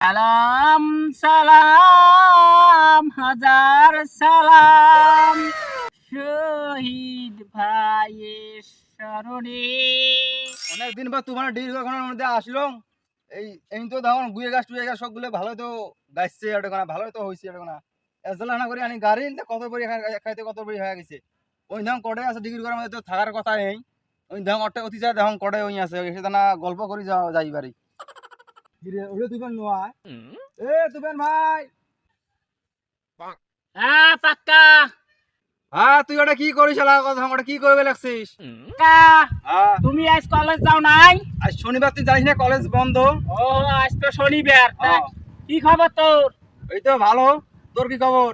সালাম সালাম, হাজার সালাম। শহীদ ভাইয়ের স্মরণে। অনেকদিন পর তোমার দীর্ঘক্ষণের মধ্যে আসলো। এই এই তো দেখুন গুয়ে গাছ, টুয়ে গাছ সবগুলো ভালো তো গাইছে এটা কোনা ভালো তো হয়েছে এটা কোনা এজলা না করে আনি গাড়ি কত বড়ি খাইতে কত বড়ি হয়ে গেছে। ওই ধাম কটে আছে, ডিগ্রি করার মধ্যে তো থাকার কথা নেই। ওই ধাম অটে অতি যায় দেখুন কটে ওই আছে এসে না গল্প করি যাই বাড়ি কিরে ওরে তুবেন নোয়া। এ তুবেন ভাই। হ্যাঁ পাক্কা। হ্যাঁ তুই ওটা কি করিস শালা? কথা ওটা কি করবে লাগছিস? পাক্কা। হ্যাঁ তুমি আজ কলেজ যাও নাই? আজ শনিবার তুই না কলেজ বন্ধ। ও আজ তো শনিবার। কি খবর তোর? এই তো ভালো। তোর কি খবর?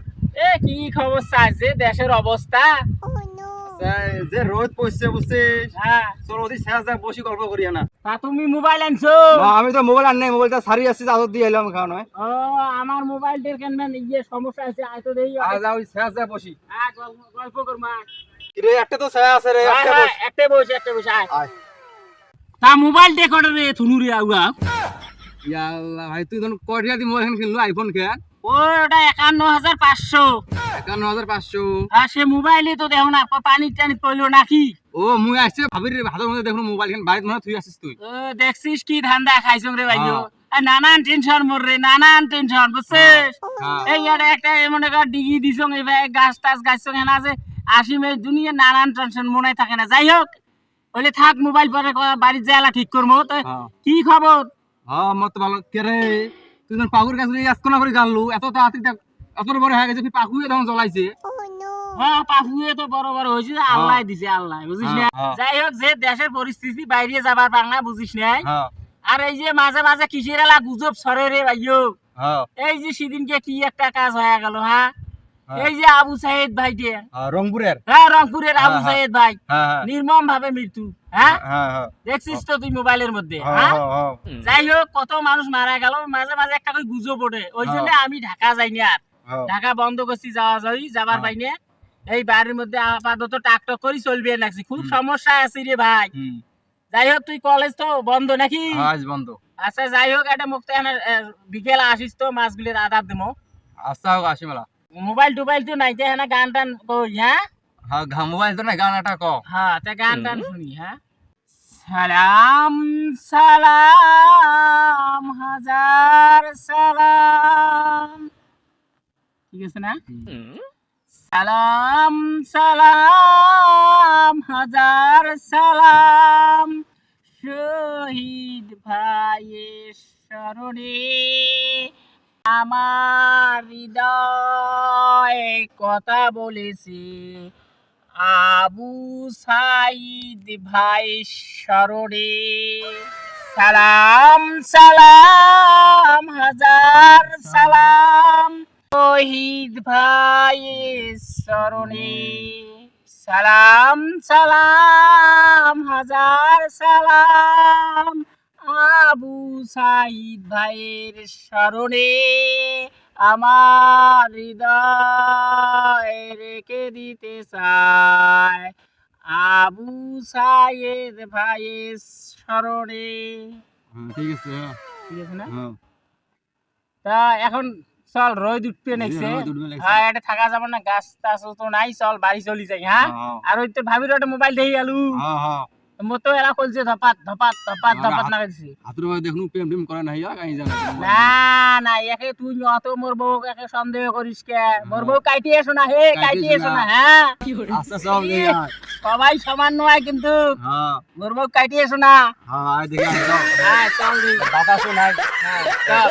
এ কি খবর চাই যে দেশের অবস্থা। যে রোদ পড়ছে বুঝছিস হ্যাঁ। তোর ওদি শেষ দেখ বসি গল্প করি না? তা তুমি মোবাইল আনছো? আমি তো মোবাইল আর নেই মোবাইলটা সারি আসছি আদর দিয়ে এলাম খাওয়া নয় ও আমার মোবাইলটার কেন ইয়ে সমস্যা আছে আয় তো দেই আজ ওই শেষ দেখ বসি। হ্যাঁ, গল্প- গল্প করমা রে একটা তো শেষ আছে রে হ্যাঁ, একটা হ্যাঁ, বস। একটা বসে একটা বসে আয়। তা মোবাইল দে কটা রে থুনু রে আউয়া ইয়া আল্লাহ ভাই তুই তখন কয়টা দিয়ে মোবাইল কিনলো আইফোন খেয়ার ওটা একান্ন হাজার পাঁচশো। একান্ন হাজার পাঁচশো। আর সে মোবাইলে তো দেখো না পানি টানি পড়ল নাকি? ও মুই আসছে ভাবির ভাতের মধ্যে দেখুন মোবাইল খান বাড়িতে মনে হয় তুই আসিস তুই। ও দেখছিস কি ধান্দা খাইছো রে ভাইও হ্যাঁ। নানান টেনশন মোর রে নানান টেনশন বুঝছিস? হ্যাঁ। এই আর একটা এমন একটা ডিগি দিছ এই ভাই গাছ টাছ গাছ না যে আসিমে দুনিয়া নানান টেনশন মনে থাকে না। যাই হোক ওইলে থাক মোবাইল পরে বাড়ির যাওয়া ঠিক করব তো হ্যাঁ। কি খবর? হ্যাঁ মত ভালো। কে রে? তুই তখন পাকুর কাছে আজকে না করে গাললু এত তাড়াতাড়ি দেখ, এত বড় হয়ে গেছে তুই পাকুয়ে তখন জ্বলাইছে। হ্যাঁ পাপুয়ে তো বড় বড় হয়েছে আল্লাহ দিছে আল্লাহ বুঝিস না হ্যাঁ, হ্যাঁ। যাই হোক যে দেশের পরিস্থিতি বাইরে যাবার বাংলা বুঝিস নাই? হ্যাঁ। আর এই যে মাঝে মাঝে কিসের এলা গুজব সরে রে ভাইও হ্যাঁ। এই যে সেদিনকে কি একটা কাজ হয়ে গেল হ্যাঁ হ্যাঁ। এই যে আবু সাইদ ভাই হ্যাঁ, রংপুরের। হ্যাঁ রংপুরের আবু হ্যাঁ, হ্যাঁ। সাইদ ভাই। হ্যাঁ হ্যাঁ। নির্মম ভাবে মৃত্যু হ্যাঁ? হ্যাঁ হ্যাঁ দেখছিস তো তুই মোবাইলের মধ্যে হ্যাঁ হ্যাঁ? হ্যাঁ যাই হোক কত মানুষ মারা গেল মাঝে মাঝে একটা করে গুজব ওঠে ওই জন্য আমি ঢাকা যাইনি আর। হ্যাঁ। ঢাকা বন্ধ করছি যাওয়া যাই যাবার হ্যাঁ। পাইনে। এই বাড়ির মধ্যে আপাতত টাকটক করি চলবে লাগছে খুব সমস্যা আছে রে ভাই। যাই হোক তুই কলেজ তো বন্ধ নাকি? হ্যাঁ, আজ বন্ধ। আচ্ছা যাই হোক একটা মুক্ত বিকেল আসিস তো মাছগুলির আদার দেবো। আচ্ছা হোক আসি মেলা মোবাইল টোবাইল তো নাই হ্যাঁ গান টান কই হ্যাঁ হ্যাঁ মোবাইল তো না গানাটা ক হ্যাঁ তা গান টান শুনি হ্যাঁ সালাম সালাম হাজার সালাম ঠিক আছে না সালাম সালাম হাজার সালাম শহীদ ভাইয়ের স্মরণে আমার হৃদয় কথা বলেছে। আবু সাইদ ভাই স্মরণে। সালাম সালাম, হাজার সালাম। শহীদ ভাই স্মরণে। সালাম সালাম, হাজার সালাম। আবু সাইদ ভাইয়ের স্মরণে আমার হৃদয় রেখে দিতে চায়। আবু সাইদ ভাইয়ের স্মরণে। ঠিক আছে হ্যাঁ, ঠিক আছে না? তা এখন চল রোদ উঠতে নেছে। হ্যাঁ এটা থাকা যাবে না গাছ টাছ তো নাই চল বাড়ি চলি যাই হ্যাঁ? হ্যাঁ, আর ওই তো ভাবির একটা মোবাইল দেখি আলু হ্যাঁ হ্যাঁ। মতো এরা করছে ধপাত ধপাত ধপাত ধপাত না। দিছি। হাতুর ভাই দেখুন প্রেম টেম করে নাই কাহি জানা না না একে তুই অত মোর বউ একে সন্দেহ করিস কে? মোর বউ কাইটি এসো না হে কাইটি এসো না। হ্যাঁ। আচ্ছা সব আয়। সবাই সমান নয় কিন্তু। হ্যাঁ। মোর বউ কাইটি এসো না। হ্যাঁ আয় দেখি। হ্যাঁ চল দিই বাতাসও নাই। হ্যাঁ চল।